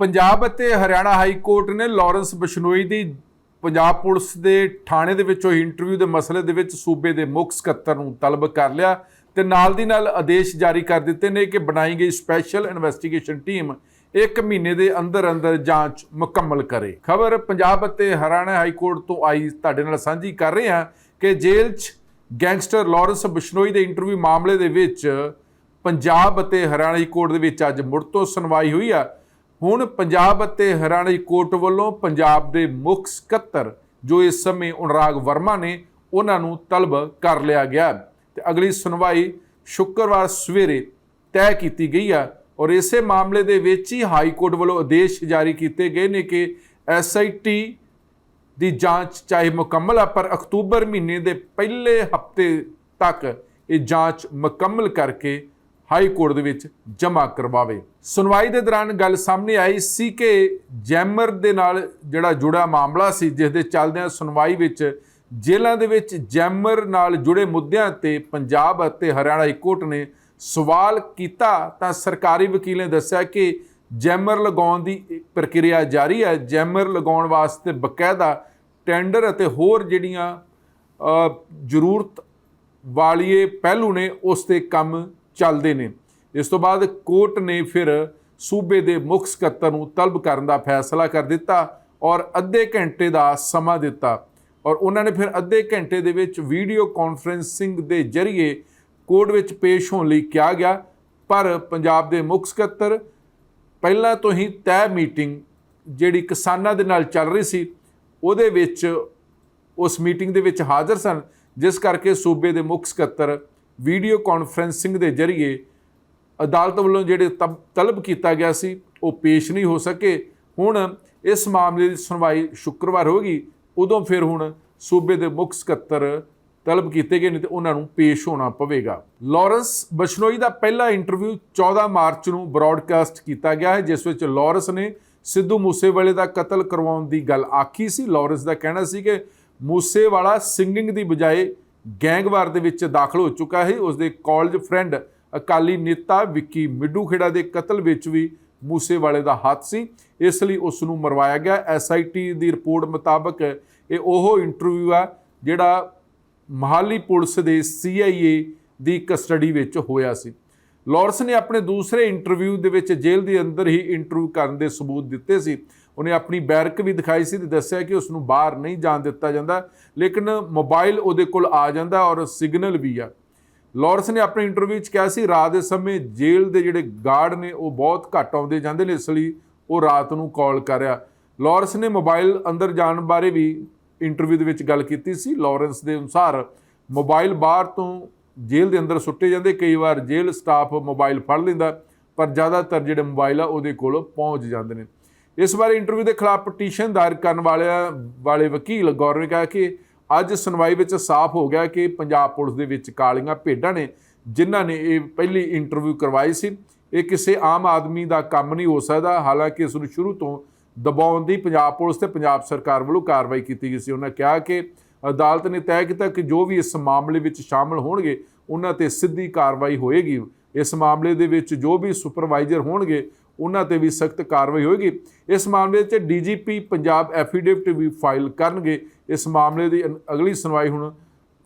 ਪੰਜਾਬ ਅਤੇ Haryana high court ਨੇ Lawrence Bishnoi ਦੀ ਪੰਜਾਬ ਪੁਲਿਸ ਦੇ ਥਾਣੇ ਦੇ ਵਿੱਚੋਂ ਹੋਈ ਇੰਟਰਵਿਊ ਦੇ ਮਸਲੇ ਦੇ ਵਿੱਚ ਸੂਬੇ ਦੇ ਮੁੱਖ ਸਕੱਤਰ ਨੂੰ ਤਲਬ ਕਰ ਲਿਆ ਤੇ ਨਾਲ ਦੀ ਨਾਲ ਆਦੇਸ਼ ਜਾਰੀ ਕਰ ਦਿੱਤੇ ਨੇ ਕਿ ਬਣਾਈ ਗਈ ਸਪੈਸ਼ਲ ਇਨਵੈਸਟੀਗੇਸ਼ਨ ਟੀਮ ਇੱਕ ਮਹੀਨੇ ਦੇ ਅੰਦਰ ਅੰਦਰ ਜਾਂਚ ਮੁਕੰਮਲ ਕਰੇ। ਖਬਰ ਪੰਜਾਬ ਅਤੇ ਹਰਿਆਣਾ ਹਾਈ ਕੋਰਟ ਤੋਂ ਆਈ ਤੁਹਾਡੇ ਨਾਲ ਸਾਂਝੀ ਕਰ ਰਹੇ ਹਾਂ ਕਿ ਜੇਲ੍ਹ 'ਚ ਗੈਂਗਸਟਰ ਲਾਰੈਂਸ ਬਿਸ਼ਨੋਈ ਦੇ ਇੰਟਰਵਿਊ ਮਾਮਲੇ ਦੇ ਵਿੱਚ ਪੰਜਾਬ ਅਤੇ ਹਰਿਆਣਾ ਹਾਈ ਕੋਰਟ ਦੇ ਵਿੱਚ ਅੱਜ ਮੁੜ ਤੋਂ ਸੁਣਵਾਈ ਹੋਈ ਆ। ਹੁਣ ਪੰਜਾਬ ਅਤੇ ਹਰਿਆਣਾ ਹਾਈ ਕੋਰਟ ਵੱਲੋਂ ਪੰਜਾਬ ਦੇ ਮੁੱਖ ਸਕੱਤਰ ਜੋ ਇਸ ਸਮੇਂ ਅਨੁਰਾਗ ਵਰਮਾ ਨੇ, ਉਹਨਾਂ ਨੂੰ ਤਲਬ ਕਰ ਲਿਆ ਗਿਆ ਤੇ ਅਗਲੀ ਸੁਣਵਾਈ ਸ਼ੁੱਕਰਵਾਰ ਸਵੇਰੇ ਤੈਅ ਕੀਤੀ ਗਈ ਆ ਔਰ ਇਸੇ ਮਾਮਲੇ ਦੇ ਵਿੱਚ ਹੀ ਹਾਈ ਕੋਰਟ ਵੱਲੋਂ ਆਦੇਸ਼ ਜਾਰੀ ਕੀਤੇ ਗਏ ਨੇ ਕਿ ਐਸਆਈਟੀ ਦੀ ਜਾਂਚ ਚਾਹੇ ਮੁਕੰਮਲ ਆ ਪਰ ਅਕਤੂਬਰ ਮਹੀਨੇ ਦੇ ਪਹਿਲੇ ਹਫ਼ਤੇ ਤੱਕ ਇਹ ਜਾਂਚ ਮੁਕੰਮਲ ਕਰਕੇ ਹਾਈ ਕੋਰਟ ਦੇ ਵਿੱਚ ਜਮ੍ਹਾਂ ਕਰਵਾਵੇ। ਸੁਣਵਾਈ ਦੇ ਦੌਰਾਨ ਗੱਲ ਸਾਹਮਣੇ ਆਈ ਸੀ ਕਿ ਜੈਮਰ ਦੇ ਨਾਲ ਜਿਹੜਾ ਜੁੜਾ ਮਾਮਲਾ ਸੀ, ਜਿਸ ਦੇ ਚੱਲਦਿਆਂ ਸੁਣਵਾਈ ਵਿੱਚ ਜੇਲ੍ਹਾਂ ਦੇ ਵਿੱਚ ਜੈਮਰ ਨਾਲ ਜੁੜੇ ਮੁੱਦਿਆਂ ਤੇ ਪੰਜਾਬ ਅਤੇ ਹਰਿਆਣਾ ਹਾਈ ਕੋਰਟ ਨੇ ਸਵਾਲ ਕੀਤਾ ਤਾਂ ਸਰਕਾਰੀ ਵਕੀਲ ਨੇ ਦੱਸਿਆ ਕਿ ਜੈਮਰ ਲਗਾਉਣ ਦੀ ਪ੍ਰਕਿਰਿਆ ਜਾਰੀ ਹੈ। ਜੈਮਰ ਲਗਾਉਣ ਵਾਸਤੇ ਬਕਾਇਦਾ ਟੈਂਡਰ ਅਤੇ ਹੋਰ ਜਿਹੜੀਆਂ ਜ਼ਰੂਰਤ ਵਾਲੀਏ ਪਹਿਲੂ ਨੇ ਉਸ ਤੇ ਕੰਮ ਚੱਲਦੇ ਨੇ। ਇਸ ਤੋਂ ਬਾਅਦ ਕੋਰਟ ਨੇ ਫਿਰ ਸੂਬੇ ਦੇ ਮੁੱਖ ਸਕੱਤਰ ਨੂੰ ਤਲਬ ਕਰਨ ਦਾ ਫੈਸਲਾ ਕਰ ਦਿੱਤਾ ਔਰ ਅੱਧੇ ਘੰਟੇ ਦਾ ਸਮਾਂ ਦਿੱਤਾ। ਔਰ ਉਹਨਾਂ ਨੇ ਫਿਰ ਅੱਧੇ ਘੰਟੇ ਦੇ ਵਿੱਚ ਵੀਡੀਓ ਕਾਨਫਰੈਂਸਿੰਗ ਦੇ ਜ਼ਰੀਏ ਕੋਰਟ ਵਿੱਚ ਪੇਸ਼ ਹੋਣ ਲਈ ਕਿਹਾ ਗਿਆ। ਪਰ ਪੰਜਾਬ ਦੇ ਮੁੱਖ ਸਕੱਤਰ ਪਹਿਲਾਂ ਤੋਂ ਹੀ ਤੈਅ ਮੀਟਿੰਗ ਜਿਹੜੀ ਕਿਸਾਨਾਂ ਦੇ ਨਾਲ ਚੱਲ ਰਹੀ ਸੀ, ਉਹਦੇ ਵਿੱਚ ਉਸ ਮੀਟਿੰਗ ਦੇ ਵਿੱਚ ਹਾਜ਼ਰ ਸਨ, ਜਿਸ ਕਰਕੇ ਸੂਬੇ ਦੇ ਮੁੱਖ ਸਕੱਤਰ ਵੀਡੀਓ ਕਾਨਫਰੈਂਸਿੰਗ ਦੇ ਜ਼ਰੀਏ ਅਦਾਲਤ ਵੱਲੋਂ ਜਿਹੜੇ ਤਬ- ਤਲਬ ਕੀਤਾ ਗਿਆ ਸੀ, ਉਹ ਪੇਸ਼ ਨਹੀਂ ਹੋ ਸਕੇ। ਹੁਣ ਇਸ ਮਾਮਲੇ ਦੀ ਸੁਣਵਾਈ ਸ਼ੁੱਕਰਵਾਰ ਹੋਗੀ ਉਦੋਂ ਫਿਰ ਹੁਣ ਸੂਬੇ ਦੇ ਮੁੱਖ ਸਕੱਤਰ ਤਲਬ ਕੀਤੇ ਗਏ ਨੇ ਤੇ ਉਹਨਾਂ ਨੂੰ ਪੇਸ਼ ਹੋਣਾ ਪਵੇਗਾ। ਲਾਰੈਂਸ ਬਸ਼ਨੋਈ ਦਾ ਪਹਿਲਾ ਇੰਟਰਵਿਊ 14 ਮਾਰਚ ਨੂੰ ਬ੍ਰਾਡਕਾਸਟ ਕੀਤਾ ਗਿਆ ਹੈ, ਜਿਸ ਵਿੱਚ ਲਾਰੈਂਸ ਨੇ ਸਿੱਧੂ ਮੂਸੇਵਾਲੇ ਦਾ ਕਤਲ ਕਰਵਾਉਣ ਦੀ ਗੱਲ ਆਖੀ ਸੀ। ਲਾਰੈਂਸ ਦਾ ਕਹਿਣਾ ਸੀ ਕਿ ਮੂਸੇਵਾਲਾ ਸਿੰਗਿੰਗ ਦੀ ਬਜਾਏ ਗੈਂਗਵਾਰ ਦੇ ਵਿੱਚ ਦਾਖਲ ਹੋ ਚੁੱਕਾ ਹੈ। ਉਸਦੇ ਕਾਲਜ ਫਰੈਂਡ ਅਕਾਲੀ ਨੇਤਾ ਵਿੱਕੀ ਮਿੱਡੂ ਖੇੜਾ ਦੇ ਕਤਲ ਵਿੱਚ ਵੀ ਮੂਸੇਵਾਲੇ ਦਾ ਹੱਥ ਸੀ। ਇਸ ਲਈ ਉਸ ਨੂੰ ਮਰਵਾਇਆ ਗਿਆ। ਐਸਆਈਟੀ ਦੀ ਰਿਪੋਰਟ ਮੁਤਾਬਕ ਇਹ ਉਹ ਇੰਟਰਵਿਊ ਆ ਜਿਹੜਾ ਮਹਾਲੀ ਪੁਲਿਸ ਦੇ ਸੀਆਈਏ ਦੀ ਕਸਟਡੀ ਵਿੱਚ ਹੋਇਆ ਸੀ। ਲਾਰੈਂਸ ਨੇ ਆਪਣੇ ਦੂਸਰੇ ਇੰਟਰਵਿਊ ਦੇ ਵਿੱਚ ਜੇਲ੍ਹ ਦੇ ਅੰਦਰ ਹੀ ਇੰਟਰਵਿਊ ਕਰਨ ਦੇ ਸਬੂਤ ਦਿੱਤੇ ਸੀ। ਉਹਨੇ ਆਪਣੀ ਬੈਰਕ ਵੀ ਦਿਖਾਈ ਸੀ ਤੇ ਦੱਸਿਆ ਕਿ ਉਸ ਨੂੰ ਬਾਹਰ ਨਹੀਂ ਜਾਣ ਦਿੱਤਾ ਜਾਂਦਾ, ਲੇਕਿਨ ਮੋਬਾਈਲ ਉਹਦੇ ਕੋਲ ਆ ਜਾਂਦਾ ਔਰ ਸਿਗਨਲ ਵੀ ਆ। ਲਾਰੈਂਸ ਨੇ ਆਪਣੇ ਇੰਟਰਵਿਊ 'ਚ ਕਿਹਾ ਸੀ, ਰਾਤ ਦੇ ਸਮੇਂ ਜੇਲ੍ਹ ਦੇ ਜਿਹੜੇ ਗਾਰਡ ਨੇ ਉਹ ਬਹੁਤ ਘੱਟ ਆਉਂਦੇ ਜਾਂਦੇ ਨੇ, ਇਸ ਲਈ ਉਹ ਰਾਤ ਨੂੰ ਕਾਲ ਕਰਿਆ ਲਾਰੈਂਸ ਨੇ ਮੋਬਾਈਲ ਅੰਦਰ ਜਾਣ ਬਾਰੇ ਵੀ ਇੰਟਰਵਿਊ ਦੇ ਵਿੱਚ ਗੱਲ ਕੀਤੀ ਸੀ। ਲਾਰੈਂਸ ਦੇ ਅਨੁਸਾਰ ਮੋਬਾਈਲ ਬਾਹਰ ਤੋਂ ਜੇਲ੍ਹ ਦੇ ਅੰਦਰ ਸੁੱਟੇ ਜਾਂਦੇ, ਕਈ ਵਾਰ ਜੇਲ੍ਹ ਸਟਾਫ ਮੋਬਾਈਲ ਫੜ ਲੈਂਦਾ, ਪਰ ਜ਼ਿਆਦਾਤਰ ਜਿਹੜੇ ਮੋਬਾਈਲ ਆ ਉਹਦੇ ਕੋਲ ਪਹੁੰਚ ਜਾਂਦੇ ਨੇ। ਇਸ ਬਾਰੇ ਇੰਟਰਵਿਊ ਦੇ ਖਿਲਾਫ ਪਟੀਸ਼ਨ ਦਾਇਰ ਕਰਨ ਵਾਲਿਆਂ ਵਾਲੇ ਵਕੀਲ ਗੌਰਵ ਨੇ ਕਿਹਾ ਕਿ ਅੱਜ ਸੁਣਵਾਈ ਵਿੱਚ ਸਾਫ਼ ਹੋ ਗਿਆ ਕਿ ਪੰਜਾਬ ਪੁਲਿਸ ਦੇ ਵਿੱਚ ਕਾਲੀਆਂ ਭੇਡਾਂ ਨੇ, ਜਿਨ੍ਹਾਂ ਨੇ ਇਹ ਪਹਿਲੀ ਇੰਟਰਵਿਊ ਕਰਵਾਈ ਸੀ। ਇਹ ਕਿਸੇ ਆਮ ਆਦਮੀ ਦਾ ਕੰਮ ਨਹੀਂ ਹੋ ਸਕਦਾ। ਹਾਲਾਂਕਿ ਇਸ ਨੂੰ ਸ਼ੁਰੂ ਤੋਂ ਦਬਾਉਣ ਦੀ ਪੰਜਾਬ ਪੁਲਿਸ ਤੇ ਪੰਜਾਬ ਸਰਕਾਰ ਵੱਲੋਂ ਕਾਰਵਾਈ ਕੀਤੀ ਗਈ ਸੀ। ਉਹਨਾਂ ਕਿਹਾ ਕਿ ਅਦਾਲਤ ਨੇ ਤੈਅ ਕੀਤਾ ਕਿ ਜੋ ਵੀ ਇਸ ਮਾਮਲੇ ਵਿੱਚ ਸ਼ਾਮਲ ਹੋਣਗੇ, ਉਹਨਾਂ ਤੇ ਸਿੱਧੀ ਕਾਰਵਾਈ ਹੋਏਗੀ। ਇਸ ਮਾਮਲੇ ਦੇ ਵਿੱਚ ਜੋ ਵੀ ਸੁਪਰਵਾਈਜ਼ਰ ਹੋਣਗੇ ਉਹਨਾਂ ਤੇ ਵੀ ਸਖਤ ਕਾਰਵਾਈ ਹੋਏਗੀ। ਇਸ ਮਾਮਲੇ 'ਚ ਡੀਜੀਪੀ ਪੰਜਾਬ ਐਫੀਡੇਵਿਟ ਵੀ ਫਾਈਲ ਕਰਨਗੇ। ਇਸ ਮਾਮਲੇ ਦੀ ਅਗਲੀ ਸੁਣਵਾਈ ਹੁਣ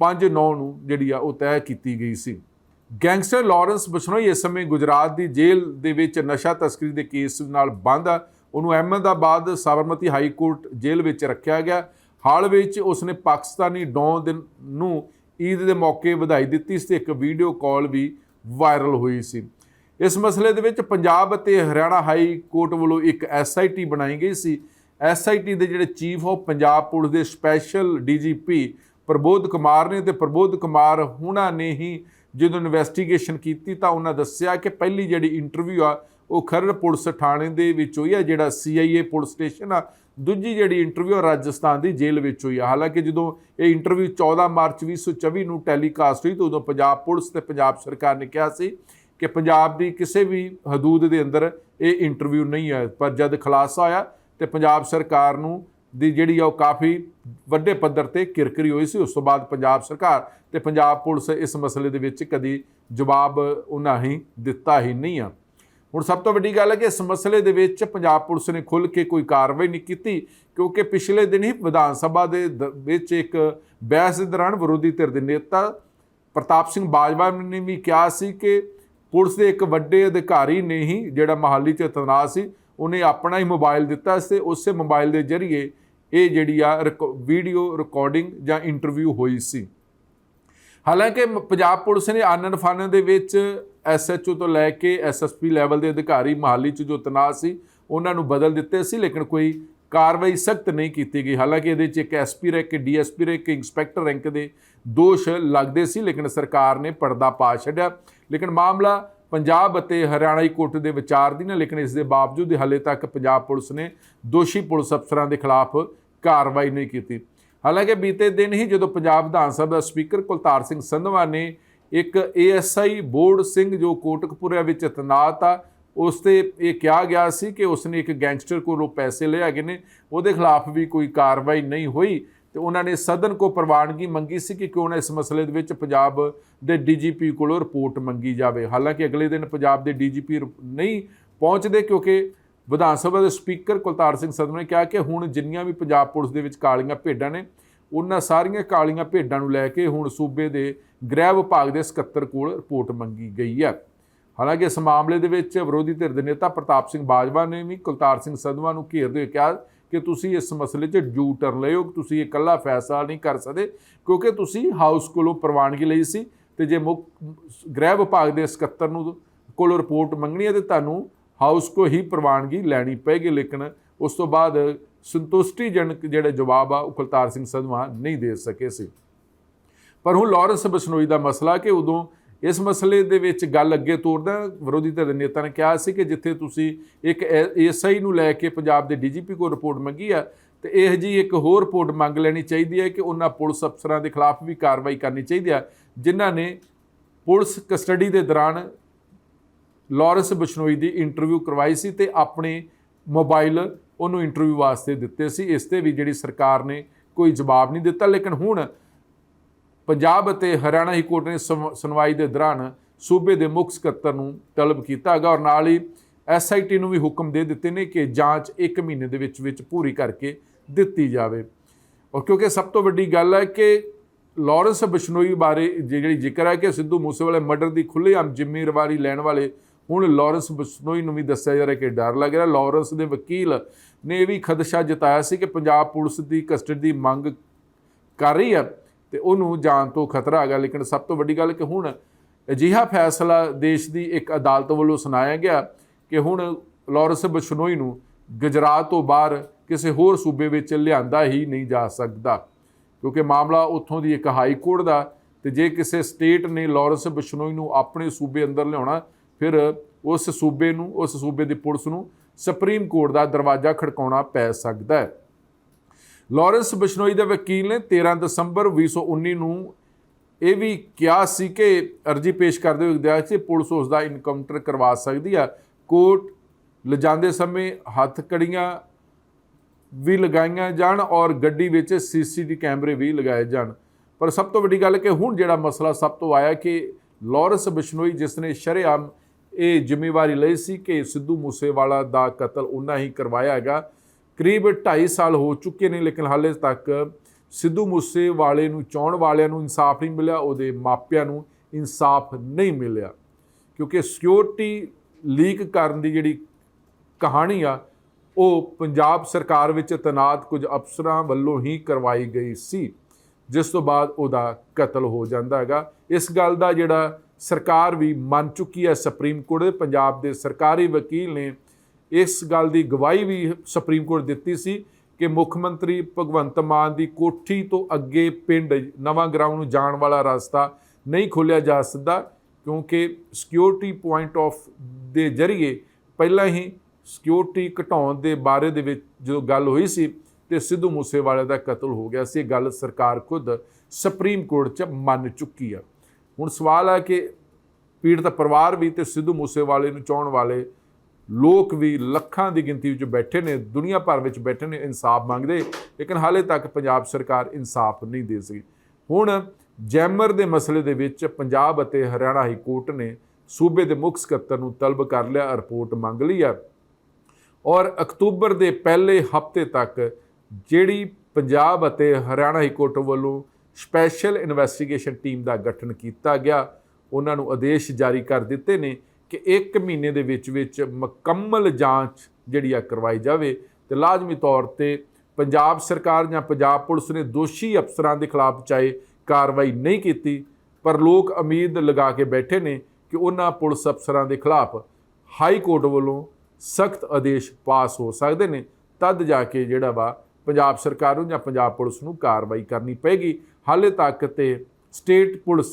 5/9 ਨੂੰ ਜਿਹੜੀ ਆ ਉਹ ਤੈਅ ਕੀਤੀ ਗਈ ਸੀ। ਗੈਂਗਸਟਰ ਲਾਰੈਂਸ ਬਸ਼ਨੋਈ ਇਸ ਸਮੇਂ ਗੁਜਰਾਤ ਦੀ ਜੇਲ੍ਹ ਦੇ ਵਿੱਚ ਨਸ਼ਾ ਤਸਕਰੀ ਦੇ ਕੇਸ ਨਾਲ ਬੰਦ ਆ। ਉਹਨੂੰ Ahmedabad Sabarmati high court jail ਵਿੱਚ ਰੱਖਿਆ ਗਿਆ। ਹਾਲ ਵਿੱਚ ਉਸਨੇ ਪਾਕਿਸਤਾਨੀ ਡੌਂ ਦਿਨ ਨੂੰ ਈਦ ਦੇ ਮੌਕੇ ਵਧਾਈ ਦਿੱਤੀ ਸੀ ਤੇ ਇੱਕ ਵੀਡੀਓ ਕਾਲ ਵੀ ਵਾਇਰਲ ਹੋਈ ਸੀ। ਇਸ ਮਸਲੇ ਦੇ ਵਿੱਚ ਪੰਜਾਬ ਅਤੇ ਹਰਿਆਣਾ ਹਾਈ ਕੋਰਟ ਵੱਲੋਂ ਇੱਕ ਐਸਆਈਟੀ ਬਣਾਈ ਗਈ ਸੀ। ਐਸਆਈਟੀ ਦੇ ਜਿਹੜੇ ਚੀਫ ਆਫ ਪੰਜਾਬ ਪੁਲਿਸ ਦੇ ਸਪੈਸ਼ਲ ਡੀਜੀਪੀ ਪ੍ਰਬੋਧ ਕੁਮਾਰ ਨੇ ਤੇ ਪ੍ਰਬੋਧ ਕੁਮਾਰ ਹੁਣਾਂ ਨੇ ਹੀ ਜਦੋਂ ਇਨਵੈਸਟੀਗੇਸ਼ਨ ਕੀਤੀ ਤਾਂ ਉਹਨਾਂ ਦੱਸਿਆ ਕਿ ਪਹਿਲੀ ਜਿਹੜੀ ਇੰਟਰਵਿਊ ਆ, ਉਹ ਖਰੜ ਪੁਲਿਸ ਥਾਣੇ ਦੇ ਵਿੱਚ ਹੋਈ ਆ, ਜਿਹੜਾ ਸੀਆਈਏ ਪੁਲਿਸ ਸਟੇਸ਼ਨ ਆ। ਦੂਜੀ ਜਿਹੜੀ ਇੰਟਰਵਿਊ ਆ, ਰਾਜਸਥਾਨ ਦੀ ਜੇਲ੍ਹ ਵਿੱਚ ਹੋਈ ਆ। ਹਾਲਾਂਕਿ ਜਦੋਂ ਇਹ ਇੰਟਰਵਿਊ 14 ਮਾਰਚ 2024 ਨੂੰ ਟੈਲੀਕਾਸਟ ਹੋਈ ਤਾਂ ਉਦੋਂ ਪੰਜਾਬ ਪੁਲਿਸ ਤੇ ਪੰਜਾਬ ਸਰਕਾਰ ਨੇ ਕਿਹਾ ਸੀ ਕਿ ਪੰਜਾਬ ਦੀ ਕਿਸੇ ਵੀ ਹਦੂਦ ਦੇ ਅੰਦਰ ਇਹ ਇੰਟਰਵਿਊ ਨਹੀਂ ਹੈ ਪਰ ਜਦ ਖੁਲਾਸਾ ਹੋਇਆ ਤੇ ਪੰਜਾਬ ਸਰਕਾਰ ਨੂੰ ਦੀ ਜਿਹੜੀ ਆ ਉਹ ਕਾਫੀ ਵੱਡੇ ਪੱਧਰ ਤੇ ਕਿਰਕਰੀ ਹੋਈ ਸੀ, ਉਸ ਤੋਂ ਬਾਅਦ ਪੰਜਾਬ ਸਰਕਾਰ ਤੇ ਪੰਜਾਬ ਪੁਲਿਸ ਇਸ ਮਸਲੇ ਦੇ ਵਿੱਚ ਕਦੀ ਜਵਾਬ ਉਹਨਾਂ ਹੀ ਦਿੱਤਾ ਹੀ ਨਹੀਂ ਆ। ਹੁਣ ਸਭ ਤੋਂ ਵੱਡੀ ਗੱਲ ਹੈ ਕਿ ਇਸ ਮਸਲੇ ਦੇ ਵਿੱਚ ਪੰਜਾਬ ਪੁਲਿਸ ਨੇ ਖੁੱਲ ਕੇ ਕੋਈ ਕਾਰਵਾਈ ਨਹੀਂ ਕੀਤੀ, ਕਿਉਂਕਿ ਪਿਛਲੇ ਦਿਨ ਹੀ ਵਿਧਾਨ ਸਭਾ ਦੇ ਦ- ਵਿੱਚ ਇੱਕ ਬਹਿਸ ਦੇ ਦੌਰਾਨ ਵਿਰੋਧੀ ਧਿਰ ਦੇ ਨੇਤਾ ਪ੍ਰਤਾਪ ਸਿੰਘ ਬਾਜਵਾ ਨੇ ਵੀ ਕਿਹਾ ਸੀ ਕਿ ਪੁਲਿਸ ਦੇ ਇੱਕ ਵੱਡੇ ਅਧਿਕਾਰੀ ਨੇ ਹੀ ਜਿਹੜਾ ਮਹਾਲੀ 'ਚ ਤਨਾਤ ਸੀ, ਉਹਨੇ ਆਪਣਾ ਹੀ ਮੋਬਾਈਲ ਦਿੱਤਾ ਸੀ ਤੇ ਉਸੇ ਮੋਬਾਈਲ ਦੇ ਜ਼ਰੀਏ ਇਹ ਜਿਹੜੀ ਆ ਰਿਕ- ਵੀਡੀਓ ਰਿਕਾਰਡਿੰਗ ਜਾਂ ਇੰਟਰਵਿਊ ਹੋਈ ਸੀ। ਹਾਲਾਂਕਿ ਪੰਜਾਬ ਪੁਲਿਸ ਨੇ ਆਨਨ ਫਾਨਨ ਦੇ ਵਿੱਚ ਐਸਐਚਓ ਤੋਂ ਲੈ ਕੇ ਐਸਐਸਪੀ ਲੈਵਲ ਦੇ ਅਧਿਕਾਰੀ ਮਹਾਲੀ 'ਚ ਜੋ ਤਨਾਤ ਸੀ, ਉਹਨਾਂ ਨੂੰ ਬਦਲ ਦਿੱਤੇ ਸੀ, ਲੇਕਿਨ ਕੋਈ ਕਾਰਵਾਈ ਸਖਤ ਨਹੀਂ ਕੀਤੀ ਗਈ। ਹਾਲਾਂਕਿ ਇਹਦੇ 'ਚ ਇੱਕ SP rank DSP rank inspector rank ਦੇ ਦੋਸ਼ ਲੱਗਦੇ ਸੀ, ਲੇਕਿਨ ਸਰਕਾਰ ਨੇ ਪਰਦਾ ਪਾ ਛੱਡਿਆ। ਲੇਕਿਨ ਮਾਮਲਾ ਪੰਜਾਬ ਅਤੇ ਹਰਿਆਣਾ ਕੋਰਟ ਦੇ ਵਿਚਾਰ ਦੀ ਨਾ, ਲੇਕਿਨ ਇਸ ਦੇ ਬਾਵਜੂਦ ਹਾਲੇ ਤੱਕ ਪੰਜਾਬ ਪੁਲਿਸ ਨੇ ਦੋਸ਼ੀ ਪੁਲਿਸ ਅਫਸਰਾਂ ਦੇ ਖਿਲਾਫ ਕਾਰਵਾਈ ਨਹੀਂ ਕੀਤੀ। ਹਾਲਾਂਕਿ ਬੀਤੇ ਦਿਨ ਹੀ ਜਦੋਂ ਪੰਜਾਬ ਵਿਧਾਨ ਸਭਾ ਦਾ ਸਪੀਕਰ ਕੁਲਤਾਰ ਸਿੰਘ ਸੰਧਵਾ ਨੇ ਇੱਕ ਏਐਸਆਈ ਬੋਰਡ ਸਿੰਘ ਜੋ ਕੋਟਕਪੂਰਾ ਵਿੱਚ ਤਨਾਤ ਆ ਉਸ ਤੇ ਇਹ ਕਿਹਾ ਗਿਆ ਸੀ ਕਿ ਉਸਨੇ ਇੱਕ ਗੈਂਗਸਟਰ ਕੋਲੋਂ ਪੈਸੇ ਲਏ ਹੈਗੇ ਨੇ। ਉਹਦੇ ਖਿਲਾਫ ਵੀ ਕੋਈ ਕਾਰਵਾਈ ਨਹੀਂ ਹੋਈ ਤੇ ਉਹਨਾਂ ਨੇ ਸਦਨ ਕੋ ਪ੍ਰਵਾਨਗੀ ਮੰਗੀ ਸੀ ਕਿ ਕਿਉਂ ਨਾ ਇਸ ਮਸਲੇ ਦੇ ਵਿੱਚ ਪੰਜਾਬ ਦੇ ਡੀਜੀਪੀ ਕੋਲੋਂ ਰਿਪੋਰਟ ਮੰਗੀ ਜਾਵੇ। ਹਾਲਾਂਕਿ ਅਗਲੇ ਦਿਨ ਪੰਜਾਬ ਦੇ ਡੀਜੀਪੀ ਨਹੀਂ ਪਹੁੰਚਦੇ ਕਿਉਂਕਿ ਵਿਧਾਨ ਸਭਾ ਦੇ ਸਪੀਕਰ ਕੁਲਤਾਰ ਸਿੰਘ ਸੰਧਵਾ ਨੇ ਕਿਹਾ ਕਿ ਹੁਣ ਜਿੰਨੀਆਂ ਵੀ ਪੰਜਾਬ ਪੁਲਿਸ ਦੇ ਵਿੱਚ ਕਾਲੀਆਂ ਭੇਡਾਂ ਨੇ, ਉਹਨਾਂ ਸਾਰੀਆਂ ਕਾਲੀਆਂ ਭੇਡਾਂ ਨੂੰ ਲੈ ਕੇ ਹੁਣ ਸੂਬੇ ਦੇ ਗ੍ਰਹਿ ਵਿਭਾਗ ਦੇ ਸਕੱਤਰ ਕੋਲ ਰਿਪੋਰਟ ਮੰਗੀ ਗਈ ਹੈ। ਹਾਲਾਂਕਿ ਇਸ ਮਾਮਲੇ ਦੇ ਵਿੱਚ ਵਿਰੋਧੀ ਧਿਰ ਦੇ ਨੇਤਾ ਪ੍ਰਤਾਪ ਸਿੰਘ ਬਾਜਵਾ ਨੇ ਵੀ ਕੁਲਤਾਰ ਸਿੰਘ ਸੰਧਵਾ ਨੂੰ ਘੇਰਦੇ ਹੋਏ ਕਿਹਾ ਕਿ ਤੁਸੀਂ ਇਸ ਮਸਲੇ 'ਚ ਜੂ ਟਰਨ ਲਿਓ ਤੁਸੀਂ ਇਹ ਇਕੱਲਾ ਫੈਸਲਾ ਨਹੀਂ ਕਰ ਸਕਦੇ ਕਿਉਂਕਿ ਤੁਸੀਂ ਹਾਊਸ ਕੋਲੋਂ ਪ੍ਰਵਾਨਗੀ ਲਈ ਸੀ ਤੇ ਜੇ ਮੁੱਖ ਗ੍ਰਹਿ ਵਿਭਾਗ ਦੇ ਸਕੱਤਰ ਨੂੰ ਕੋਲੋਂ ਰਿਪੋਰਟ ਮੰਗਣੀ ਹੈ ਤੇ ਤੁਹਾਨੂੰ ਹਾਊਸ ਕੋ ਹੀ ਪ੍ਰਵਾਨਗੀ ਲੈਣੀ ਪਏਗੀ, ਲੇਕਿਨ ਉਸ ਤੋਂ ਬਾਅਦ ਸੰਤੁਸ਼ਟੀਜਨਕ ਜਿਹੜੇ ਜਵਾਬ ਆ ਉਹ ਕੁਲਤਾਰ ਸਿੰਘ ਸੰਧਵਾ ਨਹੀਂ ਦੇ ਸਕੇ ਸੀ। ਪਰ ਹੁਣ ਲਾਰੈਂਸ ਬਸਨੋਈ ਦਾ ਮਸਲਾ ਕਿ ਉਦੋਂ ਇਸ ਮਸਲੇ ਦੇ ਵਿੱਚ ਗੱਲ ਅੱਗੇ ਤੋਰਦਾ, ਵਿਰੋਧੀ ਧਿਰ ਦੇ ਨੇਤਾ ਨੇ ਕਿਹਾ ਸੀ ਕਿ ਜਿੱਥੇ ਤੁਸੀਂ ਇੱਕ ਐਸਆਈ ਨੂੰ ਲੈ ਕੇ ਪੰਜਾਬ ਦੇ ਡੀਜੀਪੀ ਕੋਲ ਰਿਪੋਰਟ ਮੰਗੀ ਆ, ਤੇ ਇਹ ਜੀ ਇੱਕ ਹੋਰ ਰਿਪੋਰਟ ਮੰਗ ਲੈਣੀ ਚਾਹੀਦੀ ਹੈ ਕਿ ਉਹਨਾਂ ਪੁਲਿਸ ਅਫਸਰਾਂ ਦੇ ਖਿਲਾਫ ਵੀ ਕਾਰਵਾਈ ਕਰਨੀ ਚਾਹੀਦੀ ਆ, ਜਿਨ੍ਹਾਂ ਨੇ ਪੁਲਿਸ ਕਸਟਡੀ ਦੇ ਦੌਰਾਨ ਲਾਰੈਂਸ ਬਸ਼ਨੋਈ ਦੀ ਇੰਟਰਵਿਊ ਕਰਵਾਈ ਸੀ ਤੇ ਆਪਣੇ ਮੋਬਾਈਲ ਉਹਨੂੰ ਇੰਟਰਵਿਊ ਵਾਸਤੇ ਦਿੱਤੇ ਸੀ, ਇਸ ਤੇ ਵੀ ਜਿਹੜੀ ਸਰਕਾਰ ਨੇ ਕੋਈ ਜਵਾਬ ਨਹੀਂ ਦਿੱਤਾ, ਲੇਕਿਨ ਹੁਣ ਪੰਜਾਬ ਅਤੇ ਹਰਿਆਣਾ ਹਾਈ ਕੋਰਟ ਨੇ ਸੁਣ- ਸੁਣਵਾਈ ਦੇ ਦੌਰਾਨ ਸੂਬੇ ਦੇ ਮੁੱਖ ਸਕੱਤਰ ਨੂੰ ਤਲਬ ਕੀਤਾ ਹੈਗਾ ਔਰ ਨਾਲ ਹੀ ਐਸਆਈਟੀ ਨੂੰ ਵੀ ਹੁਕਮ ਦੇ ਦਿੱਤੇ ਨੇ ਕਿ ਜਾਂਚ 1 ਮਹੀਨੇ ਦੇ ਵਿੱਚ ਵਿੱਚ ਪੂਰੀ ਕਰਕੇ ਦਿੱਤੀ ਜਾਵੇ। ਔਰ ਕਿਉਂਕਿ ਸਭ ਤੋਂ ਵੱਡੀ ਗੱਲ ਹੈ ਕਿ ਲਾਰੈਂਸ ਬਸ਼ਨੋਈ ਬਾਰੇ ਜਿਹੜੀ ਜ਼ਿਕਰ ਹੈ ਕਿ ਸਿੱਧੂ ਮੂਸੇਵਾਲੇ ਮਰਡਰ ਦੀ ਖੁੱਲ੍ਹੇਆਮ ਜ਼ਿੰਮੇਵਾਰੀ ਲੈਣ ਵਾਲੇ ਹੁਣ ਲਾਰੈਂਸ ਬਸ਼ਨੋਈ ਨੂੰ ਵੀ ਦੱਸਿਆ ਜਾ ਰਿਹਾ ਕਿ ਡਰ ਲੱਗ ਰਿਹਾ। ਲਾਰੈਂਸ ਦੇ ਵਕੀਲ ਨੇ ਇਹ ਵੀ ਖਦਸ਼ਾ ਜਤਾਇਆ ਸੀ ਕਿ ਪੰਜਾਬ ਪੁਲਿਸ ਦੀ ਕਸਟਡੀ ਦੀ ਮੰਗ ਕਰ ਰਹੀ ਹੈ। ਤੇ ਉਹਨੂੰ ਜਾਨ ਤੋਂ ਖਤਰਾ ਹੈਗਾ, ਲੇਕਿਨ ਸਭ ਤੋਂ ਵੱਡੀ ਗੱਲ ਕਿ ਹੁਣ ਅਜਿਹਾ ਫੈਸਲਾ ਦੇਸ਼ ਦੀ ਇੱਕ ਅਦਾਲਤ ਵੱਲੋਂ ਸੁਣਾਇਆ ਗਿਆ ਕਿ ਹੁਣ ਲਾਰੈਂਸ ਬਸ਼ਨੋਈ ਨੂੰ ਗੁਜਰਾਤ ਤੋਂ ਬਾਹਰ ਕਿਸੇ ਹੋਰ ਸੂਬੇ ਵਿੱਚ ਲਿਆਂਦਾ ਹੀ ਨਹੀਂ ਜਾ ਸਕਦਾ, ਕਿਉਂਕਿ ਮਾਮਲਾ ਉੱਥੋਂ ਦੀ ਇੱਕ ਹਾਈ ਕੋਰਟ ਦਾ ਤੇ ਜੇ ਕਿਸੇ ਸਟੇਟ ਨੇ ਲਾਰੈਂਸ ਬਸ਼ਨੋਈ ਨੂੰ ਆਪਣੇ ਸੂਬੇ ਅੰਦਰ ਲਿਆਉਣਾ, ਫਿਰ ਉਸ ਸੂਬੇ ਨੂੰ, ਉਸ ਸੂਬੇ ਦੀ ਪੁਲਿਸ ਨੂੰ ਸੁਪਰੀਮ ਕੋਰਟ ਦਾ ਦਰਵਾਜ਼ਾ ਖੜਕਾਉਣਾ ਪੈ ਸਕਦਾ ਹੈ। ਲਾਰੈਂਸ ਬਸ਼ਨੋਈ ਦੇ ਵਕੀਲ ਨੇ 13 ਦਸੰਬਰ 2019 ਨੂੰ ਇਹ ਵੀ ਕਿਹਾ ਸੀ ਕਿ ਅਰਜੀ ਪੇਸ਼ ਕਰਦੇ ਹੋਏ ਕਿਹਾ ਸੀ, ਪੁਲਿਸ ਉਸ ਦਾ ਇਨਕਾਊਂਟਰ ਕਰਵਾ ਸਕਦੀ ਆ। ਕੋਰਟ ਲਿਜਾਂਦੇ ਸਮੇਂ ਹੱਥ ਕੜੀਆਂ ਵੀ ਲਗਾਈਆਂ ਜਾਣ ਔਰ ਗੱਡੀ ਵਿੱਚ ਸੀਸੀਟੀ ਕੈਮਰੇ ਵੀ ਲਗਾਏ ਜਾਣ। ਪਰ ਸਭ ਤੋਂ ਵੱਡੀ ਗੱਲ ਕਿ ਹੁਣ ਜਿਹੜਾ ਮਸਲਾ ਸਭ ਤੋਂ ਆਇਆ ਕਿ ਲਾਰੈਂਸ ਬਿਸ਼ਨੋਈ ਜਿਸ ਨੇ ਸ਼ਰੇਆਮ ਇਹ ਜ਼ਿੰਮੇਵਾਰੀ ਲਈ ਸੀ ਕਿ ਸਿੱਧੂ ਮੂਸੇਵਾਲਾ ਦਾ ਕਤਲ ਉਹਨਾਂ ਹੀ ਕਰਵਾਇਆ ਹੈਗਾ। ਕਰੀਬ 2.5 ਸਾਲ ਹੋ ਚੁੱਕੇ ਨੇ, ਲੇਕਿਨ ਹਾਲੇ ਤੱਕ ਸਿੱਧੂ ਮੂਸੇਵਾਲੇ ਨੂੰ ਚਾਹਣ ਵਾਲਿਆਂ ਨੂੰ ਇਨਸਾਫ ਨਹੀਂ ਮਿਲਿਆ, ਉਹਦੇ ਮਾਪਿਆਂ ਨੂੰ ਇਨਸਾਫ ਨਹੀਂ ਮਿਲਿਆ। ਕਿਉਂਕਿ ਸਿਕਿਉਰਿਟੀ ਲੀਕ ਕਰਨ ਦੀ ਜਿਹੜੀ ਕਹਾਣੀ ਆ, ਉਹ ਪੰਜਾਬ ਸਰਕਾਰ ਵਿੱਚ ਤਨਾਤ ਕੁਝ ਅਫਸਰਾਂ ਵੱਲੋਂ ਹੀ ਕਰਵਾਈ ਗਈ ਸੀ, ਜਿਸ ਤੋਂ ਬਾਅਦ ਉਹਦਾ ਕਤਲ ਹੋ ਜਾਂਦਾ ਹੈਗਾ। ਇਸ ਗੱਲ ਦਾ ਜਿਹੜਾ ਸਰਕਾਰ ਵੀ ਮੰਨ ਚੁੱਕੀ ਹੈ, ਸੁਪਰੀਮ ਕੋਰਟ ਦੇ, ਪੰਜਾਬ ਦੇ ਸਰਕਾਰੀ ਵਕੀਲ ਨੇ ਇਸ ਗੱਲ ਦੀ ਗਵਾਹੀ ਵੀ ਸੁਪਰੀਮ ਕੋਰਟ ਦਿੱਤੀ ਸੀ ਕਿ ਮੁੱਖ ਮੰਤਰੀ ਭਗਵੰਤ ਮਾਨ ਦੀ ਕੋਠੀ ਤੋਂ ਅੱਗੇ ਪਿੰਡ ਨਵਾਂ ਗਰਾਊਂਡ ਨੂੰ ਜਾਣ ਵਾਲਾ ਰਸਤਾ ਨਹੀਂ ਖੋਲ੍ਹਿਆ ਜਾ ਸਕਦਾ, ਕਿਉਂਕਿ ਸਿਕਿਉਰਿਟੀ ਪੁਆਇੰਟ ਆਫ ਦੇ ਜ਼ਰੀਏ ਪਹਿਲਾਂ ਹੀ ਸਿਕਿਉਰਿਟੀ ਘਟਾਉਣ ਦੇ ਬਾਰੇ ਦੇ ਵਿੱਚ ਜਦੋਂ ਗੱਲ ਹੋਈ ਸੀ ਤੇ ਸਿੱਧੂ ਮੂਸੇਵਾਲੇ ਦਾ ਕਤਲ ਹੋ ਗਿਆ ਸੀ, ਇਹ ਗੱਲ ਸਰਕਾਰ ਖੁਦ ਸੁਪਰੀਮ ਕੋਰਟ 'ਚ ਮੰਨ ਚੁੱਕੀ ਆ। ਹੁਣ ਸਵਾਲ ਹੈ ਕਿ ਪੀੜਤ ਪਰਿਵਾਰ ਵੀ ਤੇ ਸਿੱਧੂ ਮੂਸੇਵਾਲੇ ਨੂੰ ਚਾਹਣ ਵਾਲੇ ਲੋਕ ਵੀ ਲੱਖਾਂ ਦੀ ਗਿਣਤੀ ਵਿੱਚ ਬੈਠੇ ਨੇ, ਦੁਨੀਆ ਭਰ ਵਿੱਚ ਬੈਠੇ ਨੇ, ਇਨਸਾਫ ਮੰਗਦੇ, ਲੇਕਿਨ ਹਾਲੇ ਤੱਕ ਪੰਜਾਬ ਸਰਕਾਰ ਇਨਸਾਫ ਨਹੀਂ ਦੇ ਸਕੀ। ਹੁਣ ਜੈਮਰ ਦੇ ਮਸਲੇ ਦੇ ਵਿੱਚ ਪੰਜਾਬ ਅਤੇ ਹਰਿਆਣਾ ਹਾਈ ਕੋਰਟ ਨੇ ਸੂਬੇ ਦੇ ਮੁੱਖ ਸਕੱਤਰ ਨੂੰ ਤਲਬ ਕਰ ਲਿਆ, ਰਿਪੋਰਟ ਮੰਗ ਲਈ ਹੈ। ਔਰ ਅਕਤੂਬਰ ਦੇ ਪਹਿਲੇ ਹਫ਼ਤੇ ਤੱਕ ਜਿਹੜੀ ਪੰਜਾਬ ਅਤੇ ਹਰਿਆਣਾ ਹਾਈ ਕੋਰਟ ਵੱਲੋਂ ਸਪੈਸ਼ਲ ਇਨਵੈਸਟੀਗੇਸ਼ਨ ਟੀਮ ਦਾ ਗਠਨ ਕੀਤਾ ਗਿਆ, ਉਹਨਾਂ ਨੂੰ ਆਦੇਸ਼ ਜਾਰੀ ਕਰ ਦਿੱਤੇ ਨੇ। ਕਿ 1 ਮਹੀਨੇ ਦੇ ਵਿੱਚ ਵਿੱਚ ਮੁਕੰਮਲ ਜਾਂਚ ਜਿਹੜੀ ਆ ਕਰਵਾਈ ਜਾਵੇ ਤੇ ਲਾਜ਼ਮੀ ਤੌਰ ਤੇ ਪੰਜਾਬ ਸਰਕਾਰ ਜਾਂ ਪੰਜਾਬ ਪੁਲਿਸ ਨੇ ਦੋਸ਼ੀ ਅਫਸਰਾਂ ਦੇ ਖਿਲਾਫ ਚਾਹੇ ਕਾਰਵਾਈ ਨਹੀਂ ਕੀਤੀ, ਪਰ ਲੋਕ ਉਮੀਦ ਲਗਾ ਕੇ ਬੈਠੇ ਨੇ ਕਿ ਉਹਨਾਂ ਪੁਲਿਸ ਅਫਸਰਾਂ ਦੇ ਖਿਲਾਫ ਹਾਈ ਕੋਰਟ ਵੱਲੋਂ ਸਖਤ ਆਦੇਸ਼ ਪਾਸ ਹੋ ਸਕਦੇ ਨੇ, ਤਦ ਜਾ ਕੇ ਜਿਹੜਾ ਵਾ ਪੰਜਾਬ ਸਰਕਾਰ ਨੂੰ ਜਾਂ ਪੰਜਾਬ ਪੁਲਿਸ ਨੂੰ ਕਾਰਵਾਈ ਕਰਨੀ ਪਏਗੀ। ਹਾਲੇ ਤੱਕ ਤੇ ਸਟੇਟ ਪੁਲਿਸ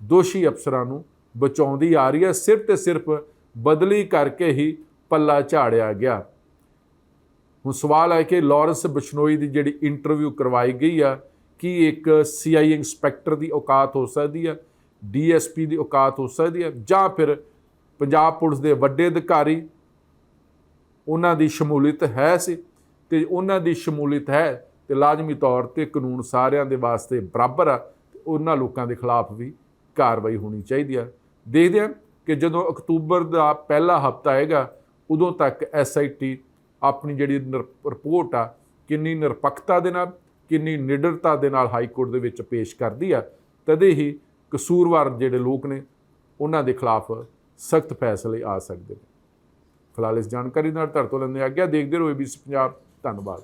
ਦੋਸ਼ੀ ਅਫਸਰਾਂ ਨੂੰ ਬਚਾਉਂਦੀ ਆ ਰਹੀ ਹੈ। ਸਿਰਫ ਤੇ ਸਿਰਫ ਬਦਲੀ ਕਰਕੇ ਹੀ ਪੱਲਾ ਝਾੜਿਆ ਗਿਆ। ਹੁਣ ਸਵਾਲ ਹੈ ਕਿ ਲਾਰੈਂਸ ਬਿਸ਼ਨੋਈ ਦੀ ਜਿਹੜੀ ਇੰਟਰਵਿਊ ਕਰਵਾਈ ਗਈ ਆ, ਕੀ ਇੱਕ ਸੀਆਈ ਇੰਸਪੈਕਟਰ ਦੀ ਔਕਾਤ ਹੋ ਸਕਦੀ ਹੈ ਡੀਐਸਪੀ ਦੀ ਔਕਾਤ ਹੋ ਸਕਦੀ ਹੈ ਜਾਂ ਫਿਰ ਪੰਜਾਬ ਪੁਲਿਸ ਦੇ ਵੱਡੇ ਅਧਿਕਾਰੀ ਉਹਨਾਂ ਦੀ ਸ਼ਮੂਲੀਅਤ ਹੈ ਸੀ ਤੇ ਉਹਨਾਂ ਦੀ ਸ਼ਮੂਲੀਅਤ ਹੈ ਤੇ ਲਾਜ਼ਮੀ ਤੌਰ ਤੇ ਕਾਨੂੰਨ ਸਾਰਿਆਂ ਦੇ ਵਾਸਤੇ ਬਰਾਬਰ ਆ ਤੇ ਉਹਨਾਂ ਲੋਕਾਂ ਦੇ ਖਿਲਾਫ ਵੀ ਕਾਰਵਾਈ ਹੋਣੀ ਚਾਹੀਦੀ ਆ। ਦੇਖਦੇ ਹਾਂ ਕਿ ਜਦੋਂ ਅਕਤੂਬਰ ਦਾ ਪਹਿਲਾ ਹਫਤਾ ਆਏਗਾ, ਉਦੋਂ ਤੱਕ ਐਸਆਈਟੀ ਆਪਣੀ ਜਿਹੜੀ ਨਿਰ- ਰਿਪੋਰਟ ਆ, ਕਿੰਨੀ ਨਿਰਪੱਖਤਾ ਦੇ ਨਾਲ, ਕਿੰਨੀ ਨਿਡਰਤਾ ਦੇ ਨਾਲ ਹਾਈ ਕੋਰਟ ਦੇ ਵਿੱਚ ਪੇਸ਼ ਕਰਦੀ ਆ, ਤਦੇ ਹੀ ਕਸੂਰਵਾਰ ਜਿਹੜੇ ਲੋਕ ਨੇ, ਉਹਨਾਂ ਦੇ ਖਿਲਾਫ ਸਖਤ ਫੈਸਲੇ ਆ ਸਕਦੇ ਨੇ। ਫਿਲਹਾਲ ਇਸ ਜਾਣਕਾਰੀ ਨਾਲ ਧਰ ਤੋਂ ਲੈਂਦੇ ਆਗਿਆ ਦੇਖਦੇ ਰਹੋ ਏਬੀਸੀ ਪੰਜਾਬ। ਧੰਨਵਾਦ।